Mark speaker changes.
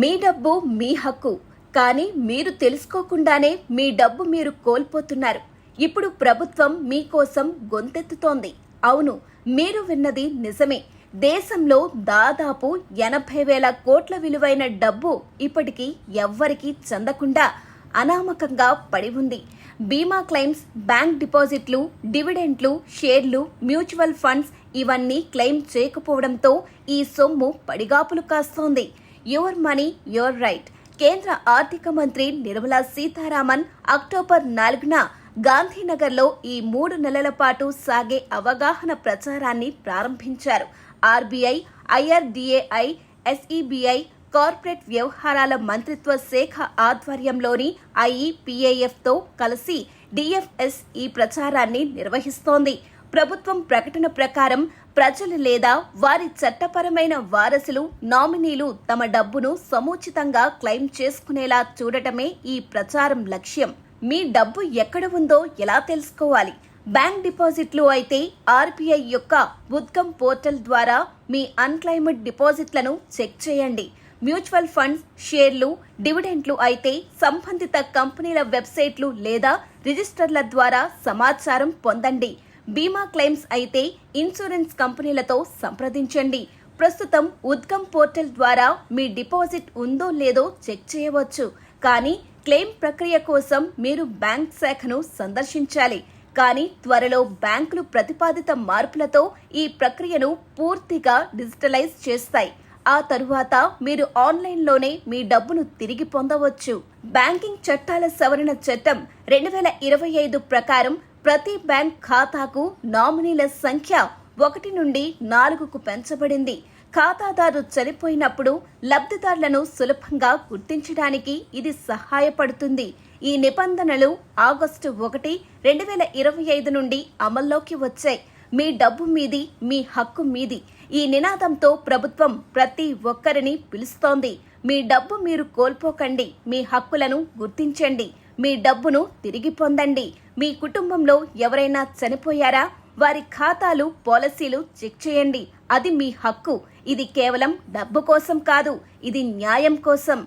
Speaker 1: మీ డబ్బు మీ హక్కు. కానీ మీరు తెలుసుకోకుండానే మీ డబ్బు మీరు కోల్పోతున్నారు. ఇప్పుడు ప్రభుత్వం మీకోసం గొంతెత్తుతోంది. అవును మీరు విన్నది నిజమే. దేశంలో దాదాపు ఎనభై వేల కోట్ల విలువైన డబ్బు ఇప్పటికీ ఎవ్వరికీ చెందకుండా అనామకంగా పడి ఉంది. బీమా క్లెయిమ్స్ బ్యాంక్ డిపాజిట్లు డివిడెంట్లు షేర్లు మ్యూచువల్ ఫండ్స్ ఇవన్నీ క్లెయిమ్ చేయకపోవడంతో ఈ సొమ్ము పడిగాపులు కాస్తోంది. Your money your right. కేంద్ర ఆర్థిక మంత్రి నిర్మలా సీతారామన్ అక్టోబర్ నాలుగున గాంధీనగర్లో ఈ మూడు నెలల పాటు సాగే అవగాహన ప్రచారాన్ని ప్రారంభించారు. ఆర్బీఐ ఐఆర్డీఏఐ ఎస్ఈబీఐ కార్పొరేట్ వ్యవహారాల మంత్రిత్వ శాఖ ఆధ్వర్యంలోని ఐఈపీఏఎఫ్తో కలిసి డిఎఫ్ఎస్ ఈ ప్రచారాన్ని నిర్వహిస్తోంది. ప్రభుత్వం ప్రకటన ప్రకారం ప్రజలు లేదా వారి చట్టపరమైన వారసులు నామినీలు తమ డబ్బును సముచితంగా క్లెయిమ్ చేసుకునేలా చూడటమే ఈ ప్రచారం లక్ష్యం. మీ డబ్బు ఎక్కడ ఉందో ఎలా తెలుసుకోవాలి? బ్యాంక్ డిపాజిట్లు అయితే ఆర్బీఐ యొక్క ఉద్గమ్ పోర్టల్ ద్వారా మీ అన్క్లైమ్డ్ డిపాజిట్లను చెక్ చేయండి. మ్యూచువల్ ఫండ్స్ షేర్లు డివిడెంట్లు అయితే సంబంధిత కంపెనీల వెబ్సైట్లు లేదా రిజిస్టర్ల ద్వారా సమాచారం పొందండి. బీమా క్లెయిమ్స్ అయితే ఇన్సూరెన్స్ కంపెనీలతో సంప్రదించండి. ప్రస్తుతం ఉద్గమ్ పోర్టల్ ద్వారా మీ డిపాజిట్ ఉందో లేదో చెక్ చేయవచ్చు. కానీ క్లెయిమ్ ప్రక్రియ కోసం మీరు బ్యాంక్ శాఖను సందర్శించాలి. కానీ త్వరలో బ్యాంకులు ప్రతిపాదిత మార్పులతో ఈ ప్రక్రియను పూర్తిగా డిజిటలైజ్ చేస్తాయి. ఆ తరువాత మీరు ఆన్లైన్లోనే మీ డబ్బును తిరిగి పొందవచ్చు. బ్యాంకింగ్ చట్టాల సవరణ చట్టం రెండు వేల ఇరవై ఐదు ప్రకారం ప్రతి బ్యాంక్ ఖాతాకు నామినీల సంఖ్య ఒకటి నుండి నాలుగుకు పెంచబడింది. ఖాతాదారు చనిపోయినప్పుడు లబ్ధిదారులను సులభంగా గుర్తించడానికి ఇది సహాయపడుతుంది. ఈ నిబంధనలు ఆగస్టు ఒకటి రెండు వేల ఇరవై ఐదు నుండి అమల్లోకి వచ్చాయి. మీ డబ్బు మీది మీ హక్కు మీది. ఈ నినాదంతో ప్రభుత్వం ప్రతి ఒక్కరిని పిలుస్తోంది. మీ డబ్బు మీరు కోల్పోకండి. మీ హక్కులను గుర్తించండి. మీ డబ్బును తిరిగి పొందండి. మీ కుటుంబంలో ఎవరైనా చనిపోయారా? వారి ఖాతాలు పాలసీలు చెక్ చేయండి. అది మీ హక్కు. ఇది కేవలం డబ్బు కోసం కాదు ఇది న్యాయం కోసం.